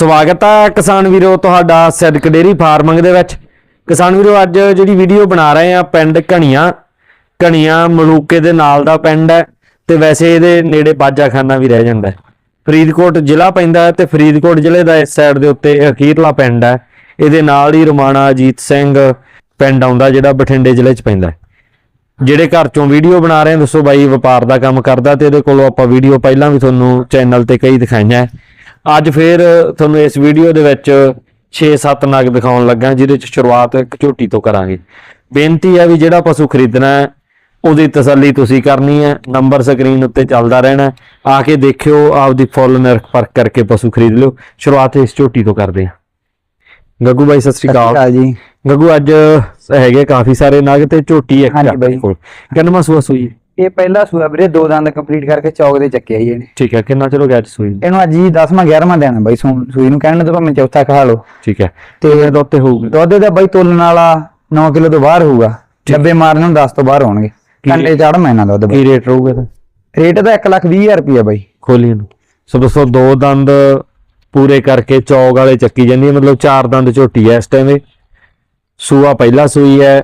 ਸਵਾਗਤ ਹੈ ਕਿਸਾਨ ਵੀਰੋ ਤੁਹਾਡਾ ਸਿਦਕ ਡੇਰੀ ਫਾਰਮਿੰਗ ਦੇ ਵਿੱਚ। ਕਿਸਾਨ ਵੀਰੋ, ਅੱਜ ਜਿਹੜੀ ਵੀਡੀਓ ਬਣਾ ਰਹੇ ਆ ਪਿੰਡ ਘਣੀਆਂ ਘਣੀਆਂ ਮਲੂਕੇ ਦੇ ਨਾਲ ਦਾ ਪਿੰਡ ਹੈ ਤੇ ਵੈਸੇ ਇਹਦੇ ਨੇੜੇ ਬਾਜਾਖਾਨਾ ਵੀ ਰਹਿ ਜਾਂਦਾ ਫਰੀਦਕੋਟ ਜ਼ਿਲ੍ਹਾ ਪੈਂਦਾ ਤੇ ਫਰੀਦਕੋਟ ਜ਼ਿਲ੍ਹੇ ਦਾ ਇਸ ਸਾਈਡ ਦੇ ਉੱਤੇ ਅਖੀਰਲਾ ਪਿੰਡ ਹੈ। ਇਹਦੇ ਨਾਲ ਹੀ ਰਮਾਣਾ ਅਜੀਤ ਸਿੰਘ ਪਿੰਡ ਆਉਂਦਾ ਜਿਹੜਾ ਬਠਿੰਡੇ ਜ਼ਿਲ੍ਹੇ 'ਚ ਪੈਂਦਾ ਜਿਹੜੇ ਘਰ ਚੋਂ ਵੀਡੀਓ ਬਣਾ ਰਹੇ ਆ, ਦੱਸੋ ਬਾਈ, ਵਪਾਰ ਦਾ ਕੰਮ ਕਰਦਾ ਤੇ ਇਹਦੇ ਕੋਲੋਂ ਆਪਾਂ ਵੀਡੀਓ ਪਹਿਲਾਂ ਵੀ ਤੁਹਾਨੂੰ ਚੈਨਲ ਤੇ ਕਈ ਦਿਖਾਈਆਂ ਅੱਜ ਫੇਰ ਤੁਹਾਨੂੰ ਇਸ ਵੀਡੀਓ ਦੇ ਵਿੱਚ 6-7 ਨਗ ਦਿਖਾਉਣ ਲੱਗਾ ਜਿਹਦੇ ਚ ਸ਼ੁਰੂਆਤ ਇੱਕ ਝੋਟੀ ਤੋਂ ਕਰਾਂਗੇ ਬੇਨਤੀ ਹੈ ਵੀ ਜਿਹੜਾ ਪਸ਼ੂ ਖਰੀਦਣਾ ਹੈ ਉਹਦੀ ਤਸੱਲੀ ਤੁਸੀਂ ਕਰਨੀ ਹੈ ਨੰਬਰ ਸਕਰੀਨ ਉੱਤੇ ਚੱਲਦਾ ਰਹਿਣਾ। ਆ ਕੇ ਦੇਖਿਓ ਆਪਦੀ ਫੁੱਲ ਨਿਰਖ ਪਰਖ ਕਰਕੇ ਪਸ਼ੂ ਖਰੀਦ ਲਿਓ ਸ਼ੁਰੂਆਤ ਇਸ ਝੋਟੀ ਤੋਂ ਕਰਦੇ ਹਾਂ ਗੱਗੂ ਬਾਈ ਸਤਿ ਸ਼੍ਰੀ ਅਕਾਲ ਜੀ ਗੱਗੂ ਅੱਜ ਹੈਗੇ ਕਾਫੀ ਸਾਰੇ ਨਗ ਤੇ ਝੋਟੀ ਇੱਕ ਹਾਂਜੀ ਆਪਣੇ ਬਾਈ। ਕੋਲ ਕਿੰਨਵਾਂ ਸੂਆ ਸੂਈ? ਇਹ ਪਹਿਲਾ ਸੂਆ ਵੀਰੇ ਦੋ ਦੰਦ ਕੰਪਲੀਟ ਕਰਕੇ ਚੌਕ ਦੇ ਚੱਕਿਆ ਜੀ ਇਹਨੇ। ਠੀਕ ਹੈ ਕਿੰਨਾ ਹੋ ਗਿਆ ਅੱਜ ਸੂਈ ਨੂੰ? ਇਹਨੂੰ ਅੱਜ ਜੀ 10ਵਾਂ 11ਵਾਂ ਦੇਣਾ ਬਾਈ ਸੂ- ਸੂਈ ਨੂੰ ਕਹਿਣ ਤੋਂ ਭਾਵੇਂ ਚੌਥਾ ਖਾ ਲਓ। ਠੀਕ ਹੈ ਤੇ ਦੁੱਧ ਤੇ ਹੋਊਗਾ? ਦੁੱਧ ਦਾ ਬਾਈ ਤੋਲਣ ਵਾਲਾ 9 ਕਿਲੋ ਤੋਂ ਬਾਹਰ ਹੋਊਗਾ। ਡੱਬੇ ਮਾਰਨ ਨੂੰ 10 ਤੋਂ ਬਾਹਰ ਹੋਣਗੇ। ਕੰਡੇ ਚੜ ਮੈਨਾ ਦੁੱਧ ਬਾਈ। ਕੀ ਰੇਟ ਰਹੂਗਾ ਤਾਂ ਰੇਟ ਦਾ 1 ਲੱਖ 20 ਹਜ਼ਾਰ ਰੁਪਇਆ ਬਾਈ। ਖੋਲੀ ਨੂੰ ਸੋ ਦੋਸਤੋ ਦੋ ਦੰਦ ਪੂਰੇ ਕਰਕੇ ਚੌਗ ਵਾਲੇ ਚੱਕੀ ਜਾਂਦੀ ਹੈ ਮਤਲਬ ਚਾਰ ਦੰਦ ਝੋਟੀ ਹੈ ਇਸ ਟਾਈਮ ਇਹ। ਸੂਆ ਪਹਿਲਾ ਸੂਈ ਹੈ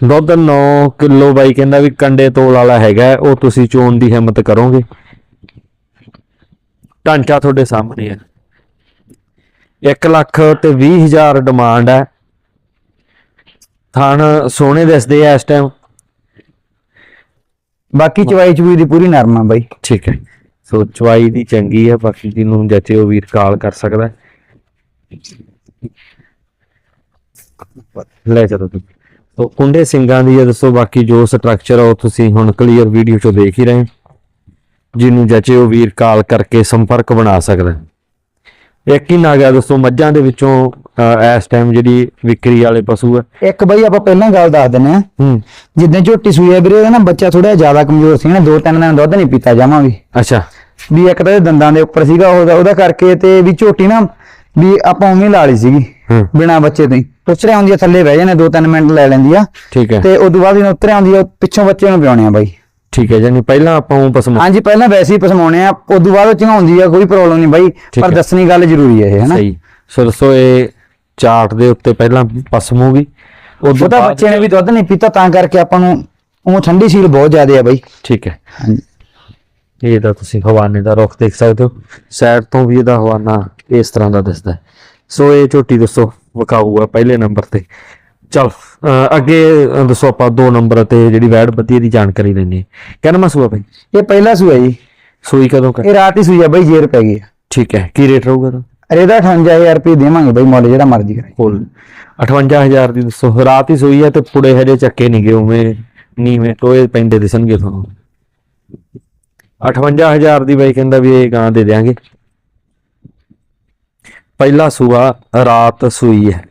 ਦੁੱਧ 9 ਕਿਲੋ ਬਾਈ ਕਹਿੰਦਾ ਵੀ ਕੰਡੇ ਤੋਲ ਵਾਲਾ ਹੈਗਾ ਉਹ ਤੁਸੀਂ ਚੋਣ ਦੀ ਹਿੰਮਤ ਕਰੋਗੇ। ਢਾਂਚਾ ਤੁਹਾਡੇ ਸਾਹਮਣੇ ਹੈ। 1 ਲੱਖ ਤੇ 20 ਹਜ਼ਾਰ ਡਿਮਾਂਡ ਹੈ। ਥਣ ਸੋਹਣੇ ਦਿਸਦੇ ਆ ਇਸ ਟਾਈਮ ਬਾਕੀ ਚਵਾਈ ਚੂਈ ਦੀ ਪੂਰੀ ਨਰਮ ਆ ਬਾਈ। ਠੀਕ ਹੈ। ਸੋ ਚਵਾਈ ਦੀ ਚੰਗੀ ਹੈ ਬਾਕੀ ਜਿਹਨੂੰ ਜੱਚੇ ਉਹ ਵੀਰ ਕਾਲ ਕਰ ਸਕਦਾ। ਲੈ ਚਲੋ ਤੁਸੀਂ ਸੋ ਕੁੰਡੇ ਸਿੰਘਾਂ ਦੀ ਇਹ ਦੱਸੋ ਬਾਕੀ ਜੋ ਸਟਰਕਚਰ ਆ ਉਹ ਤੁਸੀਂ ਹੁਣ ਕਲੀਅਰ ਵੀਡੀਓ ਚੋਂ ਦੇਖ ਹੀ ਰਹੇ। ਜਿਹਨੂੰ ਜੱਚੇ ਉਹ ਵੀਰ ਕਾਲ ਕਰਕੇ ਸੰਪਰਕ ਬਣਾ ਸਕਦਾ। ਇੱਕ ਹੀ ਨਾ ਗਿਆ ਦੋਸਤੋ ਮੱਝਾਂ ਦੇ ਵਿੱਚੋਂ ਇਸ ਟਾਈਮ ਜਿਹੜੀ ਵਿਕਰੀ ਵਾਲੇ ਪਸ਼ੂ ਹੈ ਇੱਕ ਬਾਈ ਆਪਾਂ ਪਹਿਲਾਂ ਗੱਲ ਦੱਸ ਦਿੰਨੇ ਆ ਹੂੰ। ਜਿੱਦਾਂ ਝੋਟੀ ਸੂਈ ਵੀਰੇ ਉਹਦਾ ਨਾ ਬੱਚਾ ਥੋੜਾ ਜ਼ਿਆਦਾ ਕਮਜ਼ੋਰ ਸੀ ਨਾ ਦੋ ਤਿੰਨ ਦਿਨ ਦੁੱਧ ਨਹੀਂ ਪੀਤਾ ਜਾਵਾਂ ਵੀ ਅੱਛਾ। ਵੀ ਇੱਕ ਤਾਂ ਦੰਦਾਂ ਦੇ ਉੱਪਰ ਸੀਗਾ ਉਹਦਾ ਉਹਦਾ ਕਰਕੇ ਤੇ ਵੀ ਝੋਟੀ ਨਾ ਵੀ ਆਪਾਂ ਉਵੇਂ ਲਾ ਲਈ ਸੀਗੀ ਬਿਨਾ ਬੱਚੇ ਤੋਂ ਉਤਰਿਆ ਆਉਂਦੀ ਆ ਥੱਲੇ ਬਹਿ ਜਾਂਦੇ ਦੋ ਤਿੰਨ ਮਿੰਟ ਲੈ ਲੈਂਦੀ ਆ। ਠੀਕ ਹੈ। ਤੇ ਉਦੋਂ ਬਾਅਦ ਜਦੋਂ ਉਤਰਿਆ ਆਉਂਦੀ ਆ ਪਿੱਛੋਂ ਬੱਚੇ ਨੂੰ ਪਿਆਉਣੇ ਆ ਬਾਈ। ਠੀਕ ਹੈ ਜਾਨੀ ਪਹਿਲਾਂ ਆਪਾਂ ਉਹ ਪਸਮ ਹਾਂਜੀ ਪਹਿਲਾਂ ਵੈਸੇ ਹੀ ਪਸਮਾਉਣੇ ਆ ਉਦੋਂ ਬਾਅਦ ਚੰਗਾਉਂਦੀ ਆ ਕੋਈ ਪ੍ਰੋਬਲਮ ਨਹੀਂ ਬਾਈ ਪਰ। ਦੱਸਣੀ ਗੱਲ ਜ਼ਰੂਰੀ ਹੈ ਇਹ ਹਨਾ? ਸਹੀ। ਸੋ ਦੱਸੋ ਇਹ ਚਾਰਟ ਦੇ ਉੱਤੇ ਪਹਿਲਾਂ ਪਸਮੂਗੀ। ਉਦੋਂ ਬਾਅਦ- ਬੱਚੇ ਨੇ ਵੀ ਦੁੱਧ ਨਹੀਂ ਪੀਤਾ ਤਾਂ ਕਰਕੇ ਆਪਾਂ ਨੂੰ ਉਹ ਠੰਡੀ ਸੀਲ ਬਹੁਤ ਜ਼ਿਆਦਾ ਆ ਬਾਈ। ਠੀਕ ਹੈ। ਹਾਂਜੀ। ਇਹ ਤਾਂ ਤੁਸੀਂ ਹਵਾਨੇ ਦਾ ਰੁੱਖ ਦੇਖ ਸਕਦੇ ਹੋ। ਸਾਈਡ ਤੋਂ ਵੀ ਇਹਦਾ ਹਵਾਨਾ ਇਸ ਤਰ੍ਹਾਂ ਦਾ ਦਿਸਦਾ। ਸੋ ਇਹ ਝੋਟੀ ਦੱਸੋ। ਵਿਕਾਊ ਆ ਪਹਿਲੇ ਨੰਬਰ ਤੇ। ਚਲ ਅੱਗੇ ਦੱਸੋ ਆਪਾਂ ਦੋ ਨੰਬਰ ਤੇ ਜਿਹੜੀ ਵੈਡ ਬੱਦੀ ਦੀ ਜਾਣਕਾਰੀ ਲੈਣੀ ਹੈ। ਕਹਿੰਦਾ ਮੈਂ ਸੂਆ ਭਾਈ ਇਹ ਪਹਿਲਾ ਸੂਆ ਜੀ। ਸੂਈ ਕਦੋਂ ਕਰ ਇਹ ਰਾਤ ਹੀ ਸੂਈ ਆ ਬਾਈ ਜੇਰ ਪੈ ਗਈ ਠੀਕ ਹੈ ਕੀ ਰੇਟ ਰਹੂਗਾ ਤਾਂ ਅਰੇ ਇਹਦਾ 58000 ਰੁਪਏ ਦੇਵਾਂਗੇ ਬਾਈ ਮੁੱਲ ਜਿਹੜਾ ਮਰਜ਼ੀ ਕਰੇ ਕੋਲ 58000 ਦੀ ਦੱਸੋ। ਰਾਤ ਹੀ ਸੋਈ ਹੈ ਤੇ ਪੁੜੇ ਹਜੇ ਚੱਕੇ ਨਹੀਂ ਗਏ ਉਵੇਂ ਨੀਵੇਂ ਟੋਏ ਪੈਂਦੇ ਦਿਸਣਗੇ ਤੁਹਾਨੂੰ। 58000 ਦੀ ਬਾਈ ਕਹਿੰਦਾ ਵੀ ਇਹ ਗਾਂ ਦੇ ਦੇਾਂਗੇ ਪਹਿਲਾ ਸੂਆ ਰਾਤ ਸੂਈ ਹੈ।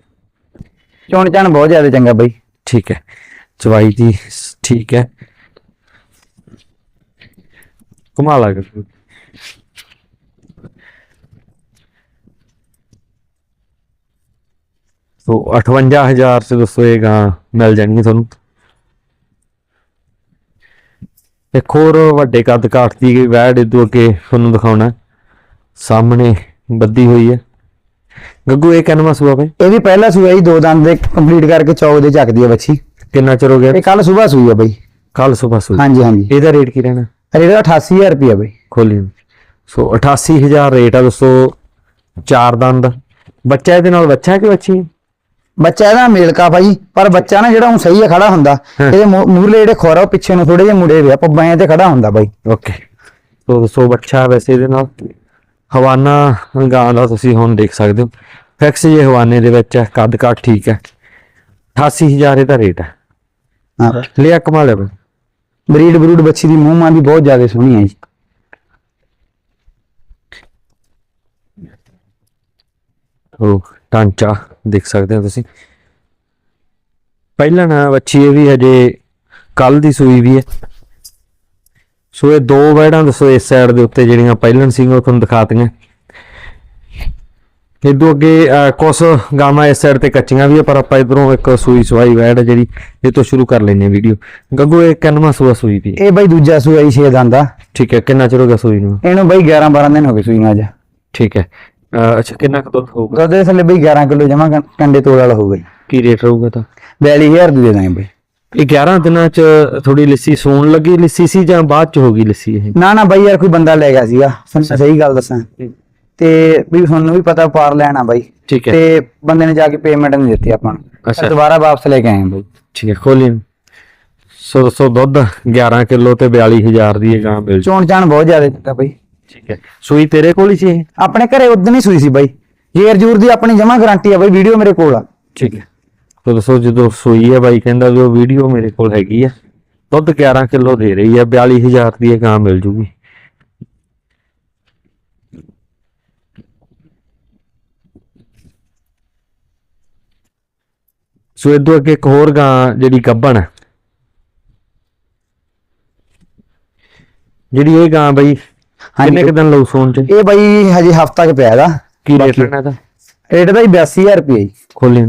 ਚੋਣ ਚਾਣ ਬਹੁਤ ਜ਼ਿਆਦਾ ਚੰਗਾ ਬਾਈ। ਠੀਕ ਹੈ। ਚਵਾਈ ਦੀ ਸ- ਠੀਕ ਹੈ। ਕਮਾਲ ਆ ਗਿਆ ਸੋ 58000 ਚ ਦੱਸੋ ਇਹ ਗਾਂ ਮਿਲ ਜਾਣੀ ਤੁਹਾਨੂੰ। ਇੱਕ ਹੋਰ ਵੱਡੇ ਕੱਦ ਕਾਠ ਦੀ ਵੈੜ ਇਦੋਂ ਅੱਗੇ ਤੁਹਾਨੂੰ ਦਿਖਾਉਣਾ। ਸਾਹਮਣੇ ਬੱਦੀ ਹੋਈ ਹੈ। ਗੱਗੂ ਇਹ ਕਨਵਾ ਸੂਆ ਬਈ? ਇਹ ਵੀ ਪਹਿਲਾ ਸੂਆ ਜੀ ਦੋ ਦੰਦ ਦੇ ਕੰਪਲੀਟ ਕਰਕੇ ਚੌਕ ਦੇ ਚੱਕਦੀ ਆ ਬੱਚੀ ਕਿੰਨਾ ਚਿਰ ਹੋ ਗਿਆ? ਇਹ ਕੱਲ ਸਵੇਰ ਸੂਈ ਆ ਬਾਈ। ਕੱਲ ਸਵੇਰ ਸੂਈ। ਹਾਂਜੀ ਹਾਂਜੀ। ਇਹਦਾ ਰੇਟ ਕੀ ਰਹਿਣਾ? ਅਰੇ ਇਹਦਾ 88000 ਰੁਪਏ ਬਾਈ। ਖੋਲੀ। ਸੋ 88000 ਰੇਟ ਆ ਦੋਸਤੋ ਚਾਰ ਦੰਦ। ਬੱਚਾ ਇਹਦੇ ਨਾਲ ਬੱਚਾ ਕਿ ਬੱਚੀ? ਬੱਚਾ ਇਹਦਾ ਮੇਲਕਾ ਭਾਈ ਪਰ ਬੱਚਾ ਨਾ ਜਿਹੜਾ ਉਹ ਸਹੀ ਹੈ ਖੜਾ ਹੁੰਦਾ। ਇਹਦੇ ਮੂੰਹ- ਮੂਹਰਲੇ ਜਿਹੜੇ ਖੋਰਾ ਉਹ ਪਿੱਛੇ ਨੂੰ ਥੋੜੇ ਜਿਹਾ ਮੁੜੇ ਹੋਏ ਆ ਪੱਬਾਂ ਤੇ ਖੜਾ ਹੁੰਦਾ ਬਾਈ। ਓਕੇ। ਸੋ ਦੋਸਤੋ ਬੱਚਾ ਵੈਸੇ ਇਹਦੇ ਨਾਲ ਹਵਾਨਾ ਗਾਂ ਦਾ ਤੁਸੀਂ ਹੁਣ ਦੇਖ ਸਕਦੇ ਹੋ। ਫਿਕਸ ਜੇ ਹਵਾਨੇ ਦੇ ਵਿੱਚ ਹੈ ਕੱਦ ਕਾਠ ਠੀਕ ਹੈ। 88000 ਇਹਦਾ ਰੇਟ ਹੈ। ਹਾਂ। ਲਿਆ ਕਮਾਲ ਹੈ ਬਈ। ਬਰੀਡ ਬਰੂਡ ਬੱਚੀ ਦੀ ਮੂੰਹ ਮਾਂ ਵੀ ਬਹੁਤ ਜ਼ਿਆਦਾ ਸੋਹਣੀ ਹੈ ਜੀ। ਉਹ ਟਾਂਚਾ ਦੇਖ ਸਕਦੇ ਹੋ ਤੁਸੀਂ। ਪਹਿਲਾਂ ਨਾ ਬੱਚੀ ਇਹ ਵੀ ਹਜੇ ਕੱਲ ਦੀ ਸੂਈ ਵੀ ਹੈ। ਸੋ ਇਹ ਦੋ ਵੈੜਾਂ ਦੱਸੋ ਇਸ ਸਾਈਡ ਦੇ ਉੱਤੇ ਜਿਹੜੀਆਂ ਪਹਿਲਣ ਉਹ ਤੁਹਾਨੂੰ ਦਿਖਾਤੀਆਂ। ਇਦੋਂ ਅੱਗੇ ਕੁਛ ਗਾਵਾਂ ਇਸ ਸਾਈਡ ਤੇ ਕੱਚੀਆਂ ਵੀ ਆ ਪਰ ਆਪਾਂ ਇਧਰੋਂ ਇੱਕ ਸੂਈ ਸਵਾਈ ਵੈੜ ਹੈ ਜਿਹੜੀ ਇਹ ਤੋਂ ਸ਼ੁਰੂ ਕਰ ਲੈਨੇ ਵੀਡੀਓ ਗੱਗੂ ਇਹ ਕਿੰਨਵਾਂ ਸੂਆ ਸੂਈ ਹੈ ਇਹ ਬਾਈ ਦੂਜਾ ਸੂਆ ਜੀ ਛੇ ਦੰਦ ਦਾ ਠੀਕ ਹੈ ਕਿੰਨਾ ਚਿਰ ਹੋ ਗਿਆ ਸੂਈ ਨੂੰ? ਇਹਨੂੰ ਬਾਈ 11 12 ਦਿਨ ਹੋ ਗਏ ਸੂਈ ਨੂੰ ਅੱਜ। ਠੀਕ ਹੈ। ਅੱਛਾ ਕਿੰਨਾ ਕੁ ਦੁੱਧ ਹੋਊਗਾ? ਦੁੱਧ ਦੇ ਥੱਲੇ ਬਈ 11 ਕਿਲੋ ਜਮਾ ਕੰਡੇ ਤੋਲ ਵਾਲਾ ਹੋਊਗਾ ਕੀ ਰੇਟ ਰਹੂਗਾ ਤਾਂ? 42000 ਦੀ ਦੇ ਦਾਂਗੇ ਬਈ। ਇਹ 11 ਦਿਨਾਂ ਚ ਥੋੜੀ ਲੱਸੀ ਸੂਣ ਲੱਗੀ ਲੱਸੀ ਸੀ ਜਾਂ ਬਾਅਦ ਚ ਹੋਗੀ ਲੱਸੀ ਇਹ? ਨਾ ਨਾ ਬਈ ਯਾਰ ਕੋਈ ਬੰਦਾ ਲੈ ਗਿਆ ਸੀਗਾ। ਤੁਹਾਨੂੰ ਸਹੀ ਗੱਲ ਦੱਸਾਂ। ਤੇ ਵੀ ਤੁਹਾਨੂੰ ਵੀ ਪਤਾ ਪਾਰ ਲੈਣਾ ਬਾਈ। ਠੀਕ ਹੈ। ਤੇ ਬੰਦੇ ਨੇ ਜਾ ਕੇ ਪੇਮੈਂਟ ਨਹੀਂ ਦਿੱਤੀ ਆਪਾਂ ਨੂੰ। ਅੱਛਾ। ਦੁਬਾਰਾ ਵਾਪਸ ਲੈ ਕੇ ਆਏ ਬਈ। ਠੀਕ ਹੈ ਖੋਲੀ ਸੋ ਸੋ ਦੁੱਧ 11 ਕਿਲੋ ਤੇ 42000 ਦੀ ਇਹ ਗਾਂ ਮਿਲ ਜੂ। ਚੋਣ ਚਾਣ ਬਹੁਤ ਜ਼ਿਆਦਾ ਦਿੱਤਾ ਬਈ। ਠੀਕ ਹੈ। ਸੂਈ ਤੇਰੇ ਕੋਲ ਹੀ ਸੀ ਇਹ? ਆਪਣੇ ਘਰੇ ਉਦੋਂ ਹੀ ਸੂਈ ਸੀ ਬਾਈ। ਜੇਰ ਜੂਰ ਦੀ ਆਪਣੀ ਜਮਾ ਗਾਰੰਟੀ ਆ ਬਾਈ ਵੀਡੀਓ ਮੇਰੇ ਕੋਲ ਆ। ਠੀਕ ਹੈ। ਸੋ ਦੱਸੋ ਜਦੋਂ ਸੂਈ ਹੈ ਬਾਈ ਕਹਿੰਦਾ ਵੀ ਉਹ ਵੀਡੀਓ ਮੇਰੇ ਕੋਲ ਹੈਗੀ ਆ ਦੁੱਧ 11 ਕਿਲੋ ਦੇ ਰਹੀ ਹੈ 42000 ਦੀ ਇਹ ਗਾਂ ਮਿਲ ਜੂਗੀ। ਸੋ ਇਦੋਂ ਅੱਗੇ ਇੱਕ ਹੋਰ ਗਾਂ ਜਿਹੜੀ ਗੱਬਣ ਹੈ ਜਿਹੜੀ ਇਹ ਗਾਂ ਬਈ ਕਿੰਨੇ ਕੁ ਦਿਨ ਲਊ ਸੋਣ ਚ? ਇਹ ਬਾਈ ਹਜੇ ਹਫਤਾ ਕੁ ਪਿਆ ਇਹਦਾ। ਕੀ ਰੇਟ ਰਹਿਣਾ ਇਹਦਾ? ਰੇਟ ਦਾ ਹੀ 82000 ਰੁਪਏ ਜੀ। ਖੋਲੀ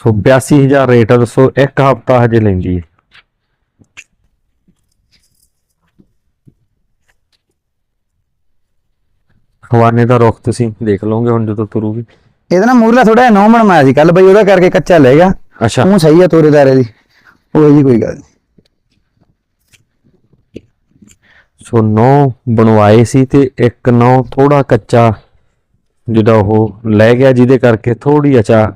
ਸੋ 82000 ਰੇਟ ਆ ਦੱਸੋ ਇੱਕ ਹਫਤਾ ਹਜੇ ਲੈਂਦੀ ਹੈ ਹਵਾਨੇ ਦਾ ਰੁੱਖ ਤੁਸੀਂ ਦੇਖ ਲਓਗੇ ਹੁਣ ਜਦੋਂ ਤੁਰੂਗੀ। ਇਹਦਾ ਨਾ ਮੂਰਲਾ ਥੋੜਾ ਨੌ ਬਣਵਾਇਆ ਸੀ ਕੱਲ ਬਾਈ ਉਹਦਾ ਕਰਕੇ ਕੱਚਾ ਲੈ ਗਿਆ। ਅੱਛਾ। ਉਹ ਸਹੀ ਆ ਤੋਰੇਦਾਰੇ ਦੀ। ਉਹ ਜੀ ਕੋਈ ਗੱਲ ਨੀ। ਸੋ ਨੌ ਬਣਵਾਏ ਸੀ ਤੇ ਇੱਕ ਨੌ ਥੋੜਾ ਕੱਚਾ ਜਿਹੜਾ ਉਹ ਲੈ ਗਿਆ ਜਿਹਦੇ ਕਰਕੇ ਥੋੜੀ ਅਚਾ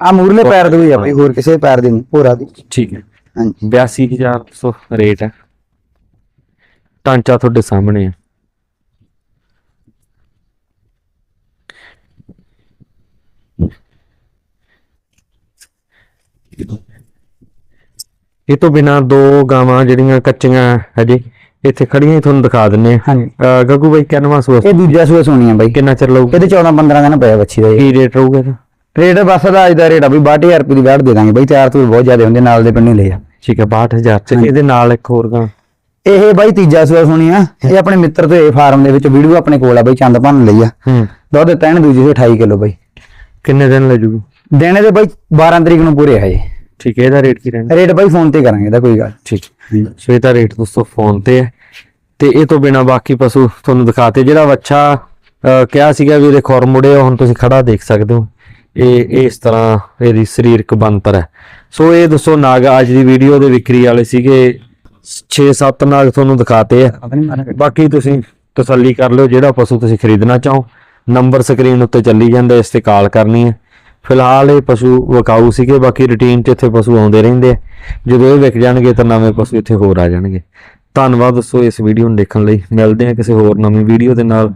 ਆ ਮੂਰਲੇ ਪੈਰ ਦੀ ਹੋਈ ਆ ਬਾਈ ਹੋਰ ਕਿਸੇ ਪੈਰ ਦੀ ਨਹੀਂ ਪੂਰਾ ਦੀ। ਠੀਕ ਹੈ। ਹਾਂਜੀ। 82000 ਸੋ ਰੇਟ ਹੈ। ਟਾਂਚਾ ਤੁਹਾਡੇ ਸਾਹਮਣੇ ਹੈ। ਇਹ ਤੋਂ ਬਿਨਾ ਦੋ ਗਾਵਾਂ ਜਿਹੜੀਆਂ ਕੱਚੀਆਂ ਹਜੇ ਇੱਥੇ ਖੜੀਆਂ ਹੀ ਤੁਹਾਨੂੰ ਦਿਖਾ ਦਿੰਨੇ ਆ ਹਾਂਜੀ। ਅਹ ਗੱਗੂ ਬਾਈ ਕਿੰਨਵਾਂ ਸੂਆ? ਇਹ ਦੂਜਾ ਸੂਆ ਸੋਣੀ ਆ ਬਾਈ। ਕਿੰਨਾ ਚਿਰ ਲਊਗਾ? ਇਹਦੇ 14 15 ਦਿਨ ਪਿਆ ਬੱਚੀ ਦਾ ਕੀ ਰੇਟ ਰਹੂਗਾ ਇਹਦਾ? ਰੇਟ ਬਸ ਦਾ ਅੱਜ ਦਾ ਰੇਟ ਆ ਬਈ 62000 ਰੁਪਏ ਦੀ ਵੈਟ ਦੇ ਦਾਂਗੇ ਬਾਈ ਤਿਆਰ ਤੂੰ ਬਹੁਤ ਜ਼ਿਆਦਾ ਹੁੰਦੇ ਨਾਲ ਦੇ ਪਿੰਡੇ ਲੈ ਆ। ਠੀਕ ਹੈ 62000 ਚ ਇਹਦੇ ਨਾਲ ਇੱਕ ਹੋਰ ਗਾਂ। ਇਹ ਬਾਈ ਤੀਜਾ ਸੂਆ ਸੋਣੀ ਆ। ਇਹ ਆਪਣੇ ਮਿੱਤਰ ਤੋਂ ਇਹ ਫਾਰਮ ਦੇ ਵਿੱਚ ਵੀਡੀਓ ਆਪਣੇ ਕੋਲ ਆ ਬਾਈ ਚੰਦ ਭੰਨ ਲਈ ਆ। ਦੁੱਧ ਇਹਨੇ ਦੂਜੀ ਤੇ 28 ਕਿਲੋ ਬਾਈ। ਕਿੰਨੇ ਦਿਨ ਲੈ ਜੂਗੀ? ਦੇਣੇ ਦੇ ਬਾਈ 12 ਤਰੀਕ ਨੂੰ ਪੂਰੇ ਆਏ ਠੀਕ ਹੈ ਇਹਦਾ ਰੇਟ ਕੀ ਰਹਿਣਾ ਰੇਟ ਬਾਈ ਫੋਨ ਤੇ ਕਰਾਂਗੇ ਇਹਦਾ ਕੋਈ ਗੱਲ ਠੀਕ ਸੋ ਇਹਦਾ ਰੇਟ ਦੋਸਤੋ ਫੋਨ ਤੇ ਹੈ। ਤੇ ਇਹ ਤੋਂ ਬਿਨਾ ਬਾਕੀ ਪਸ਼ੂ ਤੁਹਾਨੂੰ ਦਿਖਾਤੇ। ਜਿਹੜਾ ਵੱਛਾ ਕਿਹਾ ਸੀਗਾ ਵੀ ਇਹਦੇ ਖੁਰ ਮੁੜੇ ਹੁਣ ਤੁਸੀਂ ਖੜਾ ਦੇਖ ਸਕਦੇ ਹੋ। ਇਹ ਇਸ ਤਰ੍ਹਾਂ ਇਹਦੀ ਸਰੀਰਕ ਬਣਤਰ ਹੈ। ਸੋ ਇਹ ਦੱਸੋ ਨਾਗ, ਅੱਜ ਦੀ ਵੀਡੀਓ ਦੇ ਵਿਕਰੀ ਵਾਲੇ ਸੀਗੇ। 6-7 ਨਾਗ ਤੁਹਾਨੂੰ ਦਿਖਾਤੇ ਆ। ਬਾਕੀ ਤੁਸੀਂ ਤਸੱਲੀ ਕਰ ਲਿਓ, ਜਿਹੜਾ ਪਸ਼ੂ ਤੁਸੀਂ ਖਰੀਦਣਾ ਚਾਹੋ। ਨੰਬਰ ਸਕਰੀਨ ਉੱਤੇ ਚੱਲੀ ਜਾਂਦਾ, ਇਸ ਤੇ ਕਾਲ ਕਰਨੀ ਹੈ। ਫਿਲਹਾਲ ਇਹ ਪਸ਼ੂ ਵਿਕਾਊ ਸੀਗੇ, ਬਾਕੀ ਰੁਟੀਨ 'ਚ ਇੱਥੇ ਪਸ਼ੂ ਆਉਂਦੇ ਰਹਿੰਦੇ ਆ। ਜਦੋਂ ਇਹ ਵਿਕ ਜਾਣਗੇ ਤਾਂ ਨਵੇਂ ਪਸ਼ੂ ਇੱਥੇ ਹੋਰ ਆ ਜਾਣਗੇ। ਧੰਨਵਾਦ ਦੋਸਤੋ ਇਸ ਵੀਡੀਓ ਨੂੰ ਦੇਖਣ ਲਈ। ਮਿਲਦੇ ਹਾਂ ਕਿਸੇ ਹੋਰ ਨਵੀਂ ਵੀਡੀਓ ਦੇ ਨਾਲ।